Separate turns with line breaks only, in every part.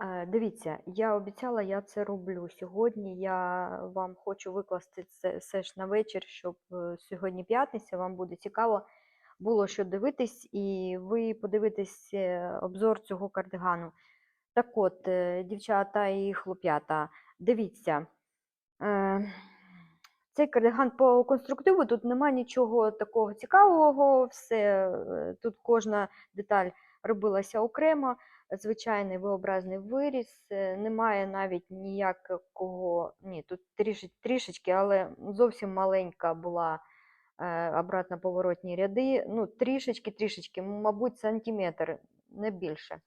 Е, Дивіться, я обіцяла, я це роблю. Сьогодні я вам хочу викласти це все ж на вечір, щоб е, сьогодні п'ятниця, вам буде цікаво було що дивитись, і ви подивитесь е, обзор цього кардигану. Так от, дівчата і хлоп'ята, дивіться. Цей кардиган по конструктиву тут немає нічого такого цікавого, все, тут кожна деталь робилася окремо звичайний V-образний виріз, е, немає навіть ніякого, ні, тут трішечки, трішечки, але зовсім маленька була е, обратно поворотні ряди. Ну, трішечки, трішечки, мабуть, сантиметр, не більше.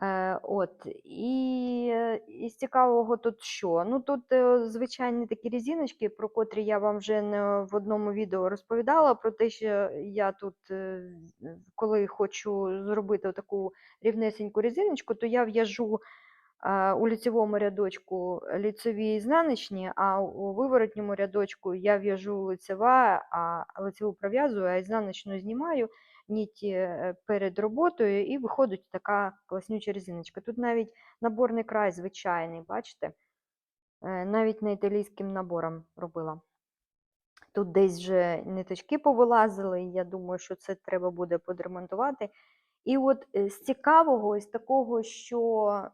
Е, От, і е, із цікавого тут що? Ну тут е, звичайні такі різиночки, про котрі я вам вже не в одному відео розповідала, про те, що я тут, коли хочу зробити таку рівнесеньку різиночку, то я в'яжу у ліцевому рядочку ліцеві і ізнаночні, а у виворотньому рядочку я в'яжу лицева, а лицеву пров'язую, а ізнаночну знімаю нить е, перед роботою, і виходить така класнюча резиночка. Тут навіть наборний край звичайний, бачите? Е, Навіть не італійським набором робила. Тут десь вже ниточки повилазили, і я думаю, що це треба буде подремонтувати. І от е, з цікавого, з такого, що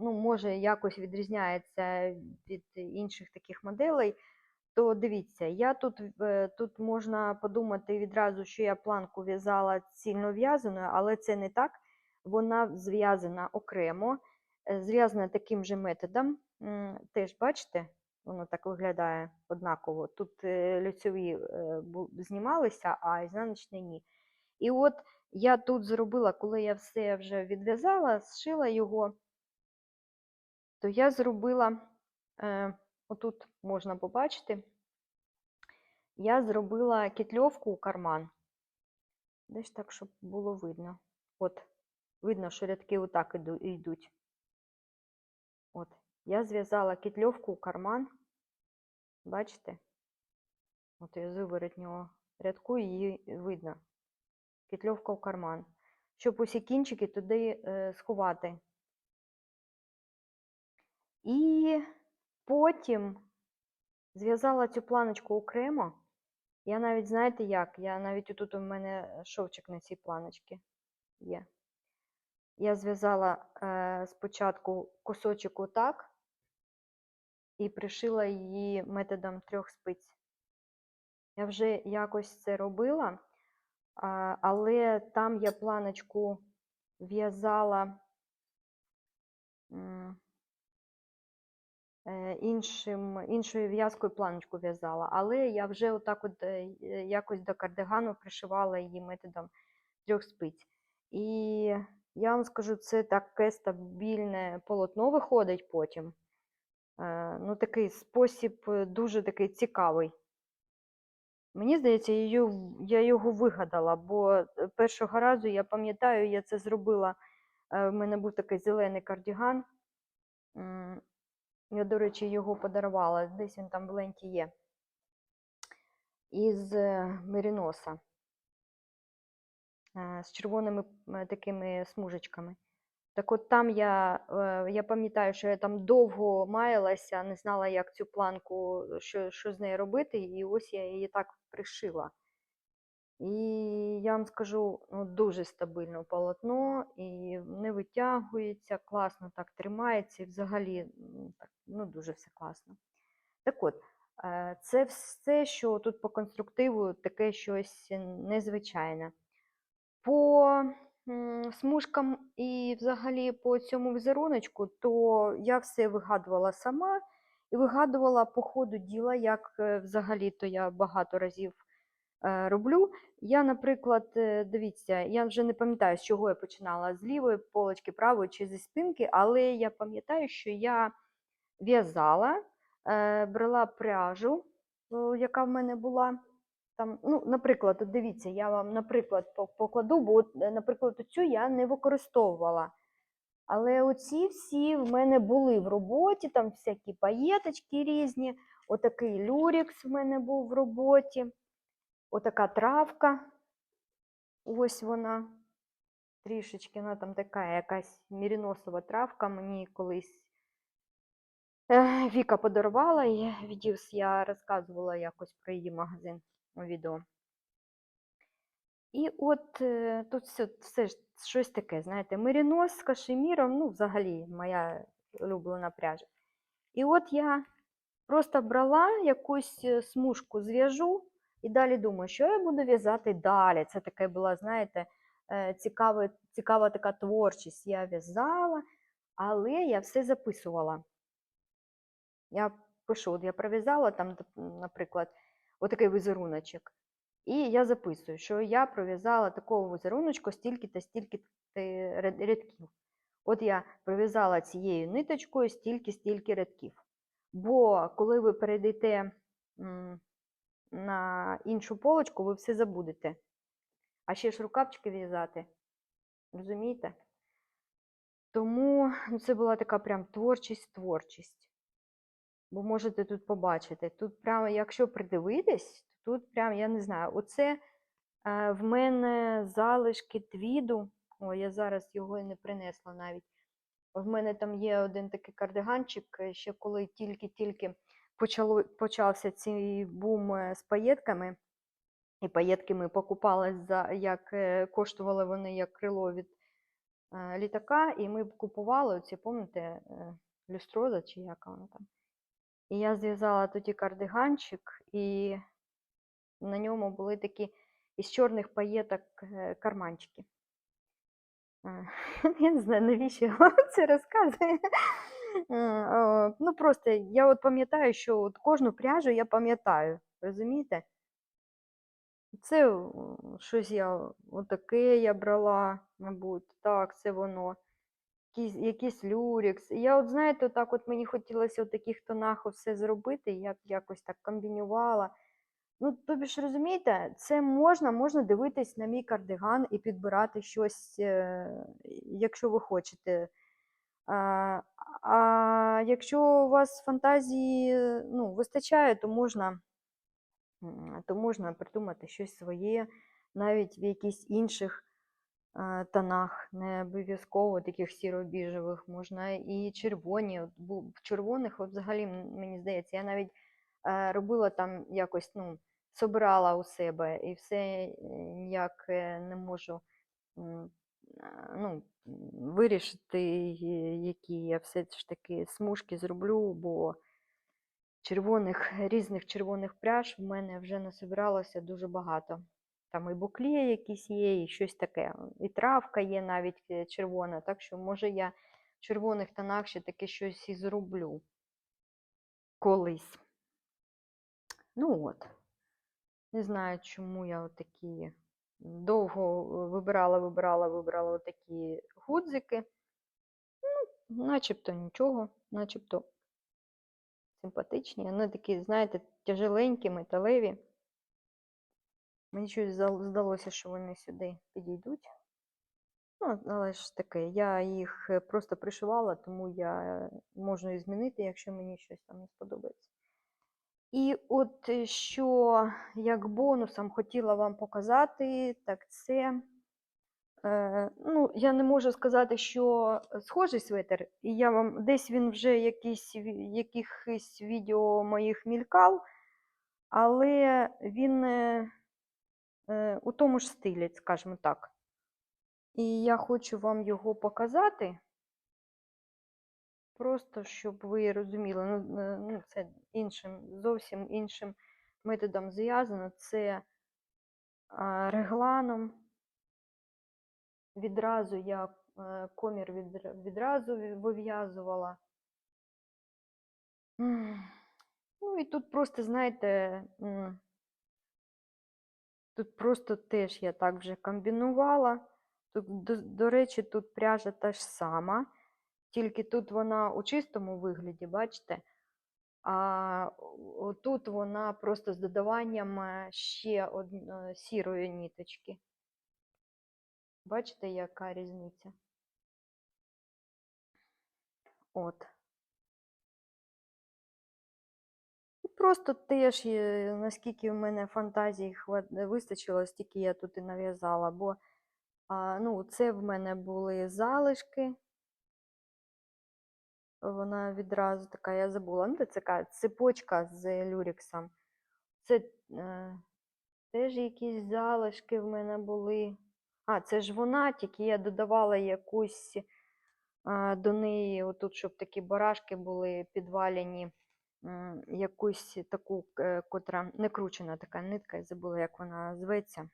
ну, може якось відрізняється від інших таких моделей, то дивіться, я тут, е, тут можна подумати відразу, що я планку в'язала цільно в'язаною, але це не так. Вона зв'язана окремо, е, зв'язана таким же методом. Теж бачите, воно так виглядає однаково. Тут е, лицьові бу- знімалися, а ізнаночні ні. І от я тут зробила, коли я все вже відв'язала, зшила його, то я зробила, отут можна побачити, я зробила кетльовку у карман. Десь так, щоб було видно. От, видно, що рядки отак йдуть. От, я зв'язала кетльовку у карман. Бачите? От я з виворотнього рядку її видно. Кетльовка в карман. Щоб усі кінчики туди е, сховати. І потім зв'язала цю планочку окремо. Я навіть, знаєте як? Я навіть отут у мене шовчик на цій планочці є. Я зв'язала е, спочатку кусочок отак і пришила її методом трьох спиць. Я вже якось це робила, але там я планочку в'язала е, іншим, іншою в'язкою планочку в'язала, але я вже отак от е, е, якось до кардигану пришивала її методом трьох спиць. І я вам скажу, це таке стабільне полотно виходить потім. Е, Ну, такий спосіб е, дуже такий цікавий. Мені здається, я його, вигадала, бо е, першого разу я пам'ятаю, я це зробила. е, В мене був такий зелений кардіган. Я, до речі, його подарувала. Десь він там в ленті є. Із е, меріноса. Е, З червоними е, такими смужечками. Так от там я, я пам'ятаю, що я там довго маялася, не знала, як цю планку, що, що з нею робити, і ось я її так пришила. І я вам скажу, ну, дуже стабільне полотно, і не витягується, класно так тримається, і взагалі так, ну, дуже все класно. Так от, е, це все, що тут по конструктиву, таке щось незвичайне. По смужкам і взагалі по цьому візеруночку, то я все вигадувала сама і вигадувала по ходу діла, як е, взагалі-то я багато разів роблю. Я, наприклад, е, дивіться, я вже не пам'ятаю, з чого я починала, з лівої полочки, правої чи зі спинки, але я пам'ятаю, що я в'язала, е, брала пряжу, яка в мене була. Там, ну, наприклад, дивіться, я вам, наприклад, покладу, бо, е, наприклад, цю я не використовувала. Але оці всі в мене були в роботі, там всякі паєточки різні. Отакий люрікс в мене був в роботі. Отака травка. Ось вона. трішечки, вона там така якась міріносова травка мені колись Віка подарувала і відівс я розказувала якось про її магазин у відео. І от е, тут все, все щось таке, знаєте, мерінос з кашеміром, ну, взагалі, моя улюблена пряжа. І от я просто брала якусь е, смужку, зв'яжу і далі думаю, що я буду в'язати далі. Це таке була, знаєте, е, цікава, цікава така творчість. Я в'язала, але я все записувала. Я пишу, от я пров'язала там, наприклад, отакий візеруночок. І я записую, що я пров'язала такого візеруночку стільки та стільки рядків. От я пров'язала цією ниточкою стільки-стільки рядків. Бо коли ви перейдете на іншу полочку, ви все забудете. А ще ж рукавчики в'язати. Розумієте? Тому ну, це була така прям творчість, творчість. Бо можете тут побачити. Тут прямо, якщо придивитись, то тут прям, я не знаю, оце е, в мене залишки твіду. О, я зараз його і не принесла навіть. В мене там є один такий кардиганчик, е, ще коли тільки-тільки почало, почався цей бум е, з паєтками. І паєтки ми покупали за як е, коштували вони як крило від е, літака, і ми купували оці, пам'ятаєте, люстроза чи яка вона там. І я зв'язала тоді кардиганчик, і на ньому були такі із чорних паєток е, карманчики. Я не знаю, навіщо я це розказую. О, Ну, просто я от пам'ятаю, що от кожну пряжу я пам'ятаю, розумієте? Це щось я отаке я брала, мабуть. Так, це воно. Якийсь, якийсь люрікс. Я, от знаєте, так от мені хотілося в таких тонах все зробити, я якось так комбінювала. Ну, тобі ж розумієте, це можна, можна дивитись на мій кардиган і підбирати щось, е, якщо ви хочете. А, якщо у вас фантазії ну, вистачає, то можна, то можна придумати щось своє, навіть в якихось інших е, тонах, не обов'язково таких сіро-біжевих, можна і червоні. В червоних, взагалі, мені здається, я навіть е, робила там якось, ну, собирала у себе і все е, ніяк е, не можу е, ну, вирішити, е, які я все ж таки смужки зроблю, бо червоних, різних червоних пряж в мене вже насобиралося дуже багато. Там і буклі якісь є, і щось таке. І травка є навіть е, червона, так що, може, я в червоних тонах ще таке щось і зроблю колись. Ну от. Не знаю, чому я такі довго е, вибирала, вибирала, вибирала отакі гудзики. Ну, начебто нічого, начебто симпатичні. Вони такі, знаєте, тяжеленькі, металеві. Мені щось здалося, що вони сюди підійдуть. Ну, але ж таке, я їх е, просто пришивала, тому я можу і змінити, якщо мені щось там не сподобається. І от е, що як бонусом хотіла вам показати, так це. Е, ну, я не можу сказати, що схожий светр, і я вам десь він вже якийсь, якихось відео моїх мількав, але він е, е, у тому ж стилі, скажімо так. І я хочу вам його показати, просто щоб ви розуміли, ну, е, ну це іншим, зовсім іншим методом зв'язано. Це регланом. Відразу я е, комір відразу вив'язувала. Ну і тут просто, знаєте, тут просто теж я так вже комбінувала. Тут, до, до речі, тут пряжа та ж сама, тільки тут вона у чистому вигляді, бачите? А тут вона просто з додаванням е, ще одної сірої ніточки. Бачите, яка різниця? От. І просто теж, е, наскільки в мене фантазії вистачило, стільки я тут і нав'язала, бо ну, це в мене були залишки. Вона відразу така, я забула. Ну, це така цепочка з люрексом. Це е, теж якісь залишки в мене були. А, це ж вона, тільки я додавала якусь а, до неї, отут, щоб такі барашки були підвалені, якусь таку, е, котра не кручена така нитка, я забула, як вона зветься.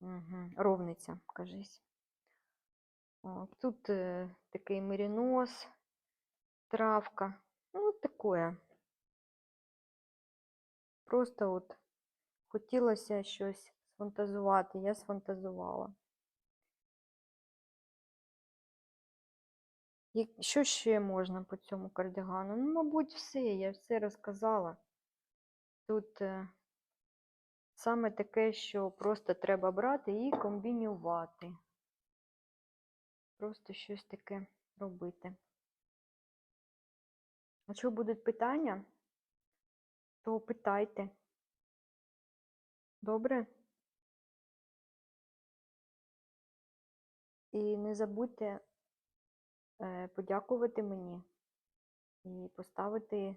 Угу. Ровниця, кажись. О, тут е, такий мерінос, травка. Ну, таке. Просто от хотілося щось сфантазувати, я сфантазувала. Що ще можна по цьому кардигану? Ну, мабуть, все, я все розказала. Тут е, саме таке, що просто треба брати і комбінювати. Просто щось таке робити. Якщо будуть питання, то питайте. Добре? І не забудьте е, подякувати мені і поставити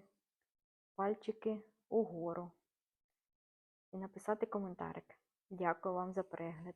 пальчики угору і написати коментарик. Дякую вам за перегляд.